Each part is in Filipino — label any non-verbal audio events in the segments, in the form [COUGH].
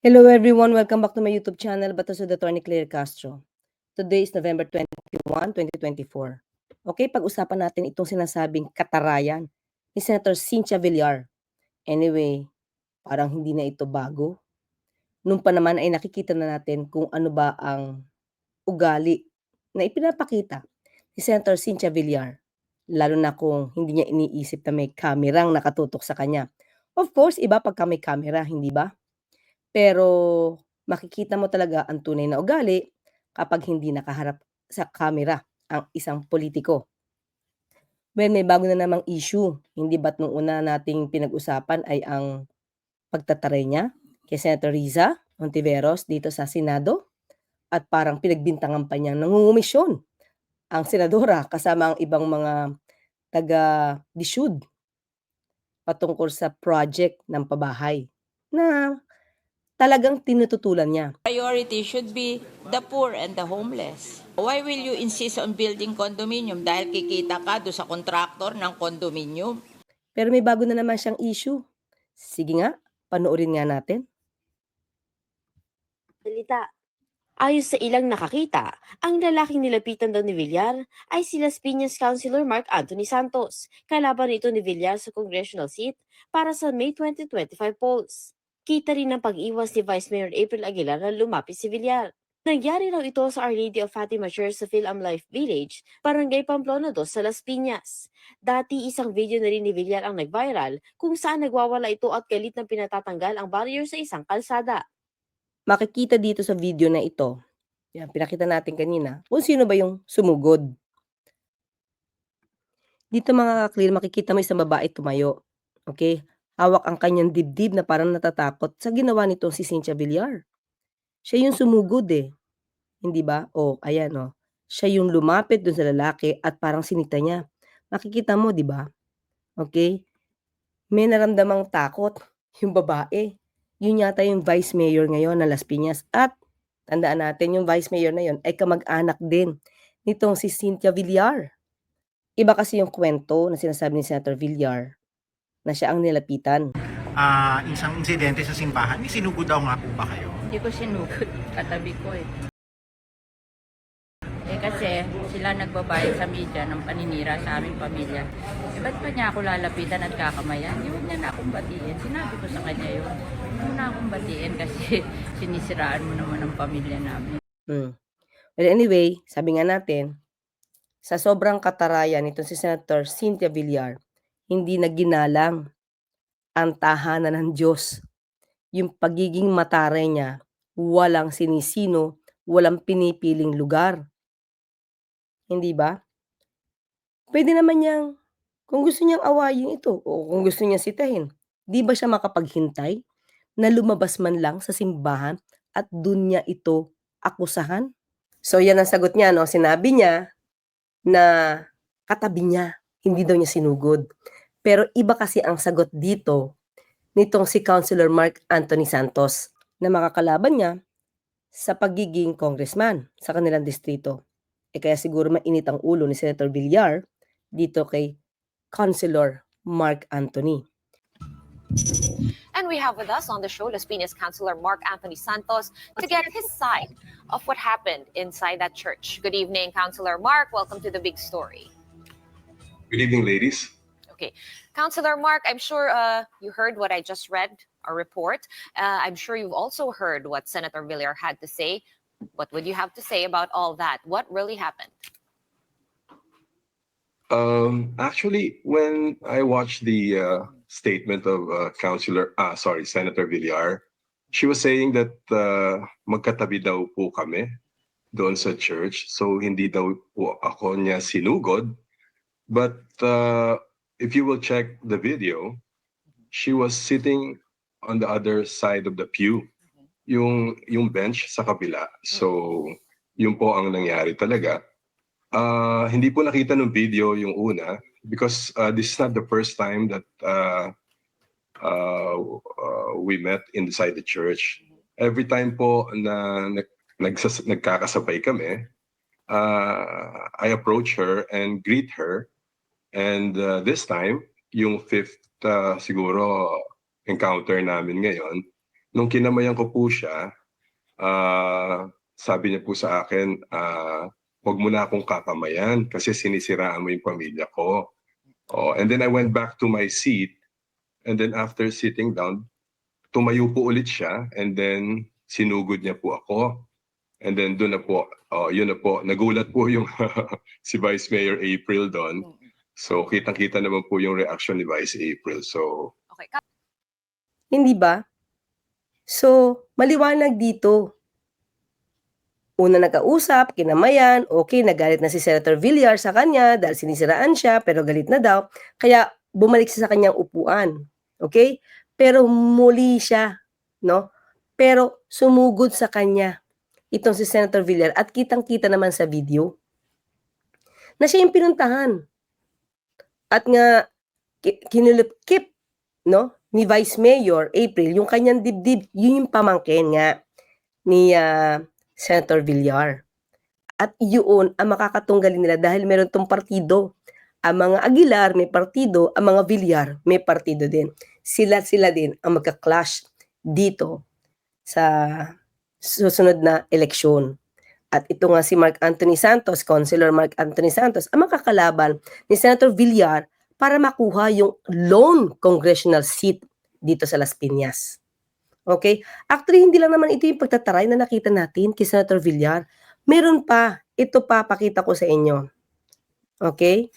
Hello everyone, welcome back to my YouTube channel, Bato sa Attorney Claire Castro. Today is November 21, 2024. Okay, pag-usapan natin itong sinasabing katarayan ni Senator Cynthia Villar. Anyway, parang hindi na ito bago. Nung pa naman ay nakikita na natin kung ano ba ang ugali na ipinapakita ni Senator Cynthia Villar. Lalo na kung hindi niya iniisip na may kamerang nakatutok sa kanya. Of course, iba pagka may camera, hindi ba? Pero makikita mo talaga ang tunay na ugali kapag hindi nakaharap sa camera ang isang politiko. Well, may bago na namang issue. Hindi ba't nung una nating pinag-usapan ay ang pagtataray niya kay Senator Riza Ontiveros dito sa Senado at parang pinagbintangan pa niyang nangungumisyon ang senadora kasama ang ibang mga taga-dishud patungkol sa project ng pabahay na talagang tinututulan niya. priority should be the poor and the homeless. Why will you insist on building condominium? Dahil kikita ka do sa kontraktor ng condominium. Pero may bago na naman siyang issue. Sige nga, panoorin nga natin. salita. Ayon sa ilang nakakita, ang lalaking nilapitan daw ni Villar ay si Las Piñas Councilor Mark Anthony Santos, kalaban nito ni Villar sa congressional seat para sa May 2025 polls. Kita rin ang pag-iwas ni Vice Mayor April Aguilar na lumapit si Villar. Nangyari raw ito sa Our Lady of Fatima Church sa Philam Life Village, Barangay Pamplona 2 sa Las Piñas. Dati isang video na rin ni Villar ang nag-viral kung saan nagwawala ito at galit ng pinatatanggal ang barrier sa isang kalsada. Makikita dito sa video na ito, yan, pinakita natin kanina, kung sino ba yung sumugod. Dito mga kaklir, makikita mo isang babae tumayo. Okay? Hawak ang kanyang dibdib na parang natatakot sa ginawa nitong si Cynthia Villar. Siya yung sumugod eh. Hindi ba? O, ayan o. Siya yung lumapit dun sa lalaki at parang sinita niya. Makikita mo, di ba? Okay? May naramdamang takot yung babae. Yun yata yung vice mayor ngayon ng Las Piñas. At tandaan natin, yung vice mayor na yun ay kamag-anak din nitong si Cynthia Villar. Iba kasi yung kwento na sinasabi ni Senator Villar na siya ang nilapitan. ah isang insidente sa simbahan. May sinugod daw nga po ba kayo? Hindi ko sinugod. Katabi ko eh. Eh kasi sila nagbabayad sa media ng paninira sa aming pamilya. Eh ba't pa niya ako lalapitan at kakamayan? Di huwag niya na akong batiin. Sinabi ko sa kanya yun. Huwag na akong batiin kasi [LAUGHS] sinisiraan mo naman ang pamilya namin. Hmm. Well, anyway, sabi nga natin, sa sobrang katarayan nitong si Senator Cynthia Villar, hindi na ginalang ang tahanan ng Diyos. Yung pagiging mataray niya, walang sinisino, walang pinipiling lugar. Hindi ba? Pwede naman niyang, kung gusto niyang awayin ito, o kung gusto niya sitahin, di ba siya makapaghintay na lumabas man lang sa simbahan at dun niya ito akusahan? So yan ang sagot niya, no? Sinabi niya na katabi niya, hindi daw niya sinugod. Pero iba kasi ang sagot dito nitong si Councilor Mark Anthony Santos na makakalaban niya sa pagiging congressman sa kanilang distrito. E kaya siguro mainit ang ulo ni Senator Villar dito kay Councilor Mark Anthony. And we have with us on the show Las Piñas Councilor Mark Anthony Santos to get his side of what happened inside that church. Good evening, Councilor Mark. Welcome to the big story. Good evening, ladies. Councilor Mark, I'm sure uh, you heard what I just read, a report. Uh, I'm sure you've also heard what Senator Villar had to say. What would you have to say about all that? What really happened? Um, actually, when I watched the uh, statement of uh, Councilor, ah, sorry, Senator Villar, she was saying that uh, magkatabi daw po kami doon sa church. So hindi daw po ako niya sinugod. But uh, if you will check the video, she was sitting on the other side of the pew. Yung yung bench sa kabila. So yun po ang nangyari talaga. Ah, hindi po nakita ng video yung una because uh, this is not the first time that uh, uh, uh, we met inside the church. Every time po na nag, nagsas, nagkakasabay kami, uh, I approach her and greet her. And uh, this time, yung fifth uh, siguro encounter namin ngayon, nung kinamayan ko po siya, ah, sabi niya po sa akin, ah, huwag mo na akong kakamayan kasi sinisiraan mo yung pamilya ko. Oh, and then I went back to my seat and then after sitting down, tumayo po ulit siya and then sinugod niya po ako. And then doon na po, oh, yun na po, nagulat po yung [LAUGHS] si Vice Mayor April doon. So kitang-kita naman po yung reaction ni Vice April. So Okay. Hindi ba? So, maliwanag dito. Una nagkausap, kinamayan, okay, nagalit na si Senator Villar sa kanya dahil sinisiraan siya, pero galit na daw. Kaya bumalik siya sa kanyang upuan. Okay? Pero muli siya, no? Pero sumugod sa kanya itong si Senator Villar at kitang-kita naman sa video na siya yung pinuntahan. At nga, ki- kinulipkip, no? ni Vice Mayor April, yung kanyang dibdib, yun yung pamangkin nga ni ah, Senator Villar. At yun ang makakatunggalin nila dahil meron tong partido. Ang mga Aguilar may partido, ang mga Villar may partido din. Sila-sila din ang magka-clash dito sa susunod na eleksyon. At ito nga si Mark Anthony Santos, Councilor Mark Anthony Santos, ang makakalaban ni Senator Villar para makuha yung lone congressional seat dito sa Las Piñas. Okay? Actually, hindi lang naman ito yung pagtataray na nakita natin kay Senator Villar. Meron pa. Ito pa, pakita ko sa inyo. Okay?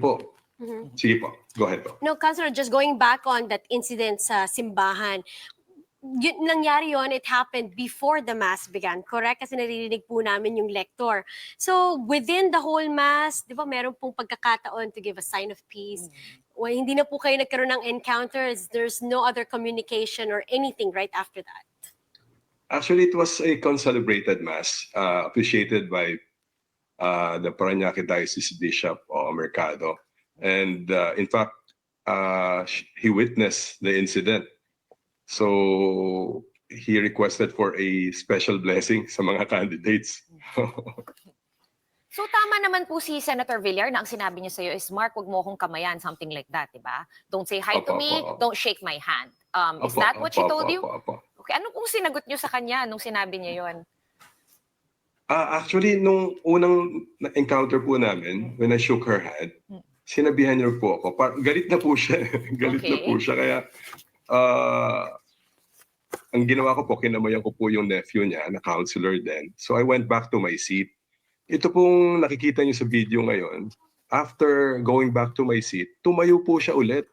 po, Mhm. sige po, go ahead po. No, Councilor, just going back on that incident sa simbahan, yun, nangyari yon it happened before the mass began, correct? Kasi naririnig po namin yung lector. So, within the whole mass, di ba, meron pong pagkakataon to give a sign of peace. Well, hindi na po kayo nagkaroon ng encounters, there's no other communication or anything right after that. Actually, it was a concelebrated mass uh, appreciated by uh, the Parañaque Diocese Bishop uh, Mercado. And uh, in fact, uh, he witnessed the incident. So he requested for a special blessing sa mga candidates. [LAUGHS] So tama naman po si Senator Villar na ang sinabi niya sa'yo is, Mark, wag mo akong kamayan, something like that, di ba? Don't say hi to Opo, me, opo, opo. don't shake my hand. Um, is Opo, that what she opo, told opo, you? opo, opo. Okay, ano pong sinagot niyo sa kanya nung sinabi niya yon? Ah, actually, nung unang na- encounter po namin, when I shook her hand, Hmm. sinabihan niyo po ako. Par- galit na po siya. [LAUGHS] galit na Okay. po siya. Kaya, ah, ang ginawa ko po, kinamayan ko po yung nephew niya, na counselor din. So I went back to my seat. Ito pong nakikita niyo sa video ngayon, after going back to my seat, tumayo po siya ulit.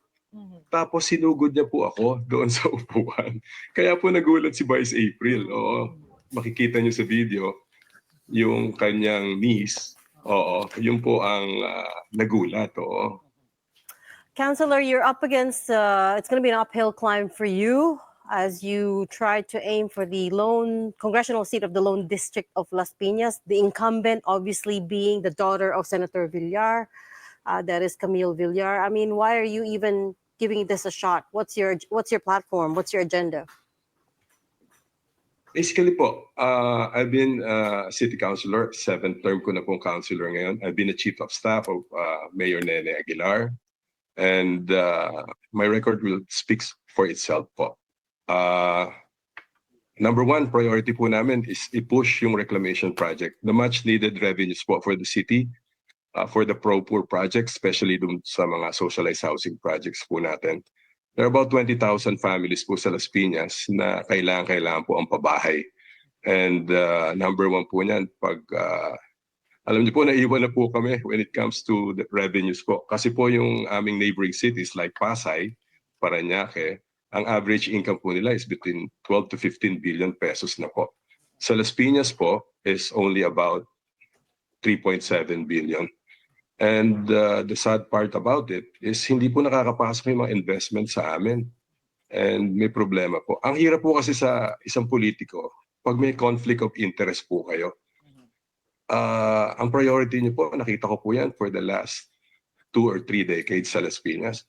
Tapos sinugod niya po ako doon [LAUGHS] sa upuan. Kaya po nagulat si Vice April. Oo, makikita niyo sa video yung kanyang niece. Oo, yun po ang ah, nagulat. Oo. Counselor, you're up against, uh, it's going to be an uphill climb for you as you try to aim for the lone congressional seat of the lone district of Las Piñas. The incumbent, obviously, being the daughter of Senator Villar, uh, that is Camille Villar. I mean, why are you even giving this a shot? What's your What's your platform? What's your agenda? Basically po, uh, I've been uh, city councilor, seventh term ko na pong councilor ngayon. I've been a chief of staff of uh, Mayor Nene Aguilar. And uh, my record will speaks for itself po. Uh, number one priority po namin is i-push yung reclamation project. The much needed revenues po for the city, uh, for the pro-poor projects, especially dun sa mga socialized housing projects po natin. There are about 20,000 families po sa Las Piñas na kailangan-kailangan po ang pabahay. And uh, number one po niyan, pag uh, alam niyo po, naiwan na po kami when it comes to the revenues po. Kasi po yung aming neighboring cities like Pasay, Parañaque, ang average income po nila is between 12 to 15 billion pesos na po. Sa Las Piñas po is only about 3.7 billion. And uh, the sad part about it is hindi po nakakapasok yung mga investment sa amin. And may problema po. Ang hirap po kasi sa isang politiko, pag may conflict of interest po kayo, ah ang priority niyo po, nakita ko po yan for the last two or three decades sa Las Piñas.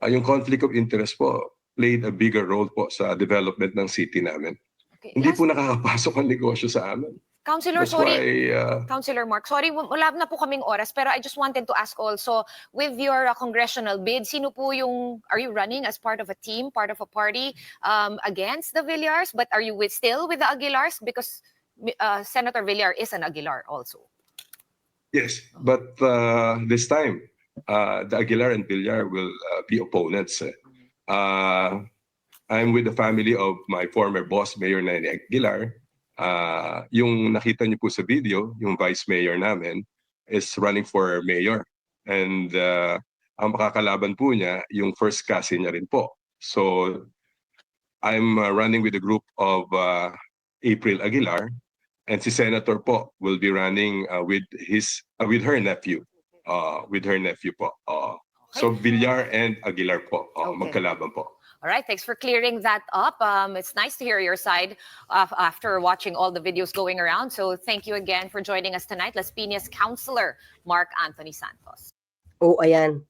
Ah, yung conflict of interest po played a bigger role po sa development ng city namin. Okay, Hindi last- po nakakapasok ang negosyo sa amin. Councilor, That's sorry. why uh, Councilor Mark, sorry, wala na po kaming oras, pero I just wanted to ask also, with your uh, congressional bid, sino po yung, are you running as part of a team, part of a party um, against the Villars? But are you with, still with the Aguilars? Because uh, Senator Villar is an Aguilar also. yes, but uh, this time uh, the Aguilar and Villar will uh, be opponents. eh. Uh, I'm with the family of my former boss, Mayor Nene Aguilar. Uh, yung nakita niyo po sa video, yung vice mayor namin is running for mayor. And uh, ang makakalaban po niya, yung first cousin niya rin po. So I'm uh, running with a group of uh, April Aguilar and si Senator po will be running uh, with his uh, with her nephew. Uh, with her nephew po. Uh, so Villar and Aguilar po, uh, Okay. magkalaban po. All right, thanks for clearing that up. Um, it's nice to hear your side uh, after watching all the videos going around. So thank you again for joining us tonight, Las Piñas Councilor Mark Anthony Santos. O ayan.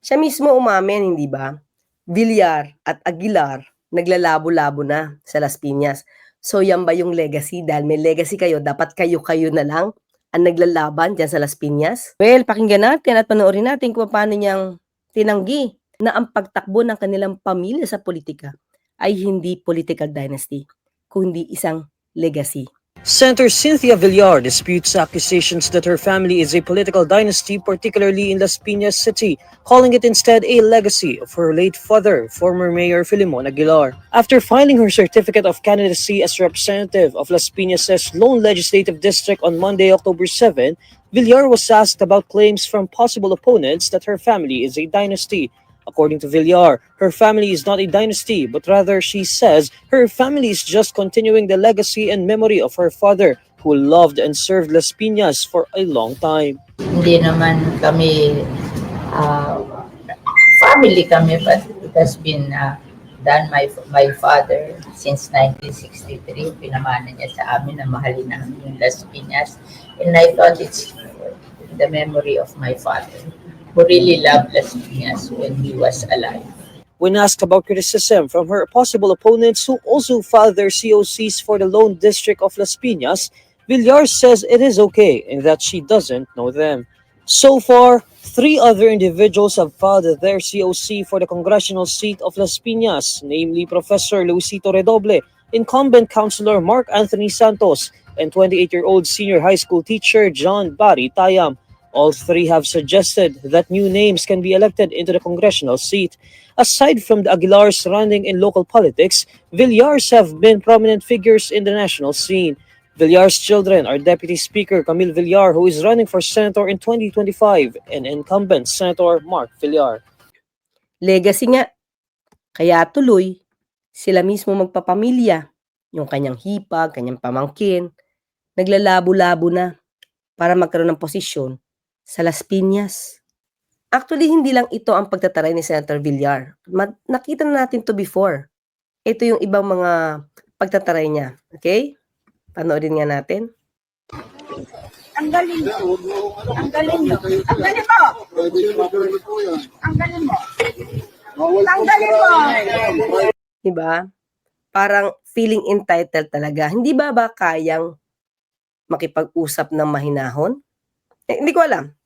Siya mismo umamin, hindi ba? Villar at Aguilar naglalabo-labo na sa Las Piñas. So yan ba yung legacy? Dahil may legacy kayo, dapat kayo-kayo na lang ang naglalaban dyan sa Las Piñas? Well, pakinggan natin at panoorin natin kung paano niyang tinanggi na ang pagtakbo ng kanilang pamilya sa politika ay hindi political dynasty, kundi isang legacy. Senator Cynthia Villar disputes accusations that her family is a political dynasty, particularly in Las Piñas City, calling it instead a legacy of her late father, former Mayor Filimon Aguilar. After filing her certificate of candidacy as representative of Las Piñas' lone legislative district on Monday, October 7, Villar was asked about claims from possible opponents that her family is a dynasty. According to Villar, her family is not a dynasty, but rather she says her family is just continuing the legacy and memory of her father, who loved and served Las Piñas for a long time. Hindi naman kami ah, family kami but it has been ah, done. My my father since 1963 pinamana niya sa amin na mahalin namin Las Piñas. And I thought it's the memory of my father who really loved Las Piñas when he was alive. When asked about criticism from her possible opponents who also filed their COCs for the lone district of Las Piñas, Villar says it is okay and that she doesn't know them. So far, three other individuals have filed their COC for the congressional seat of Las Piñas, namely Professor Luisito Redoble, incumbent Councilor Mark Anthony Santos, and 28-year-old senior high school teacher John Barry Tayam. All three have suggested that new names can be elected into the congressional seat. Aside from the Aguilars running in local politics, Villars have been prominent figures in the national scene. Villar's children are Deputy Speaker Camille Villar, who is running for senator in 2025, and incumbent Senator Mark Villar. Legacy nga. Kaya tuloy, sila mismo magpapamilya. Yung kanyang hipag, kanyang pamangkin, naglalabo-labo na para magkaroon ng posisyon sa Las Piñas. Actually, hindi lang ito ang pagtataray ni Senator Villar. Ma- nakita na natin to before. Ito yung ibang mga pagtataray niya. Okay? Panoorin nga natin. Ang galing mo. Ang galing mo. Ang galing mo. Ang galing mo. Ang galing mo. Diba? Parang feeling entitled talaga. Hindi ba ba kayang makipag-usap ng mahinahon? Eh, hindi ko alam.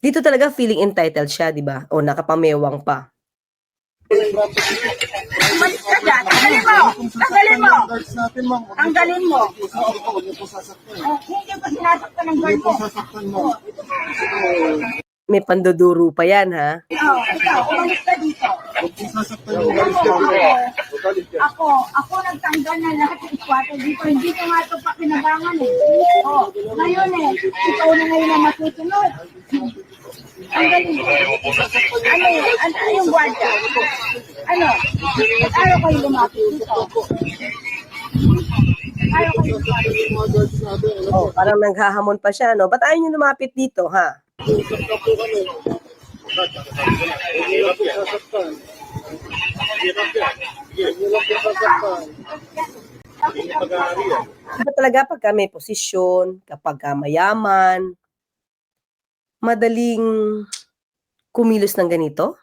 Dito talaga feeling entitled siya, di ba? O nakapamewang pa. Umalis ka dyan. Mo. Ang galing mo. Mo. Hindi ko sinasaktan ng guard mo. May panduduro pa yan, ha? Ikaw, ikaw, umalis ka dito. Ako, ako nagtanggal na lahat ng squatter dito. Hindi ko nga ito pakinabangan eh. Oh, ngayon eh, ikaw na ngayon ang masusunod. Ang galing. Ano yun? Ano yung gwardiya? Ano? At araw kayo lumapit dito? Araw kayo lumapit Oh, parang naghahamon pa siya, no? Ba't ayaw niyo lumapit dito, ha? Iba talaga pagka may posisyon, kapag ka mayaman, madaling kumilos ng ganito.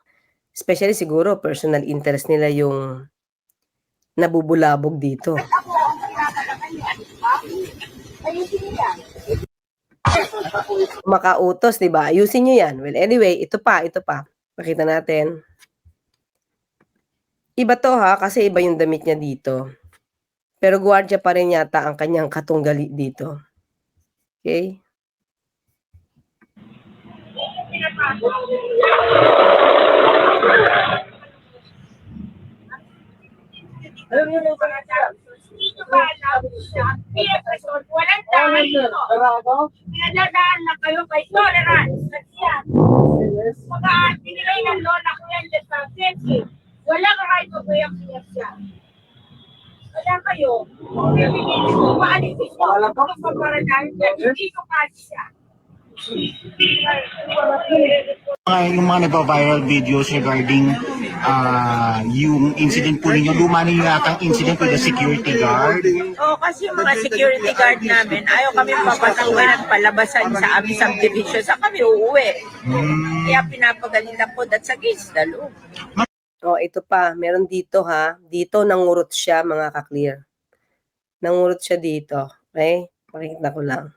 Especially siguro personal interest nila yung nabubulabog dito. Makautos, di ba? Ayusin nyo yan. Well, anyway, ito pa, ito pa. Pakita natin. Iba to ha, kasi iba yung damit niya dito. Pero gwardiya pa rin yata ang kanyang katunggali dito. Okay? Walang tama dito. Pinadadaan na kayo kay tolerance. Mga binigay ng lola ko yan sa Sensi. Wala ka kahit pa kuyang pinasya. Wala kayo. Bibigyan ko, paalisin ko. Wala ka pa para dahil hindi ko kasi siya. Mga, yung mga nagpa-viral videos regarding ah, yung incident po ninyo, lumani yata ang incident with the security guard. Oo, kasi yung mga security guard namin, ayaw kami papatuloy at palabasan sa aming subdivision. Sa kami uuwi. Hmm. Kaya pinapagalitan po, that's against the law. Oh, ito pa. Meron dito ha. Dito nangurot siya, mga ka-clear. Nangurot siya dito. Okay? Pakita ko lang.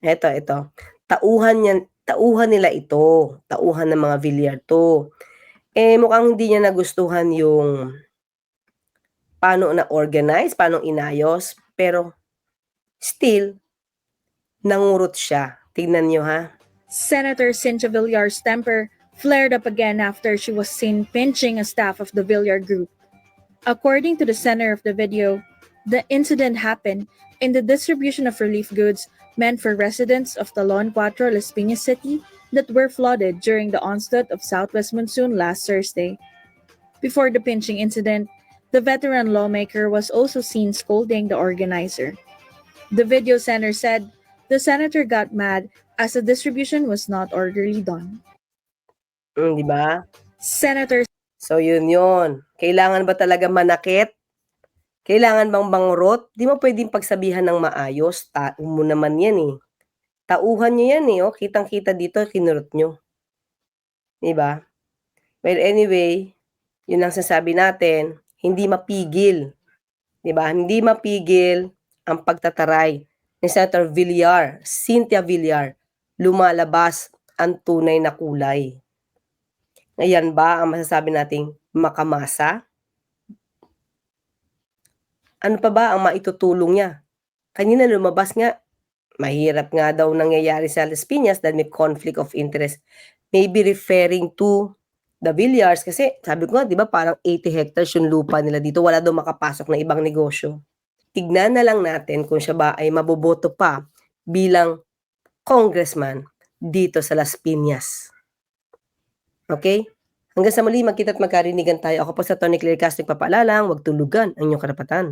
Ito, ito. Tauhan niya, tauhan nila ito. Tauhan ng mga Villar to. Eh, mukhang hindi niya nagustuhan yung paano na-organize, paano inayos. Pero, still, nangurot siya. Tignan niyo ha. Senator Cynthia Villar's temper flared up again after she was seen pinching a staff of the Villar group. According to the center of the video, the incident happened in the distribution of relief goods meant for residents of Talon Cuatro, Las Piñas City that were flooded during the onset of southwest monsoon last Thursday. Before the pinching incident, the veteran lawmaker was also seen scolding the organizer. The video center said the senator got mad as the distribution was not orderly done. Mm, di ba? Senator So, yun yun. Kailangan ba talaga manakit? Kailangan bang bangrot? Di mo pwedeng pagsabihan ng maayos. Tao mo naman yan eh. Tauhan nyo yan eh. Oh. Kitang-kita dito, kinurot nyo. Di ba? Well, anyway, yun ang sasabi natin. Hindi mapigil. Di ba? Hindi mapigil ang pagtataray ni Senator Villar, Cynthia Villar, lumalabas ang tunay na kulay. Ayan ba ang masasabi nating makamasa? Ano pa ba ang maitutulong niya? Kanina lumabas nga, mahirap nga daw nangyayari sa Las Piñas dahil may conflict of interest. Maybe referring to the Villars kasi sabi ko nga, di ba parang 80 hectares yung lupa nila dito. Wala daw makapasok na ibang negosyo. Tignan na lang natin kung siya ba ay maboboto pa bilang congressman dito sa Las Piñas. Okay? Hanggang sa muli, magkita at magkarinigan tayo. Ako po sa Tony Claire Castro, papaalala, huwag tulugan ang inyong karapatan.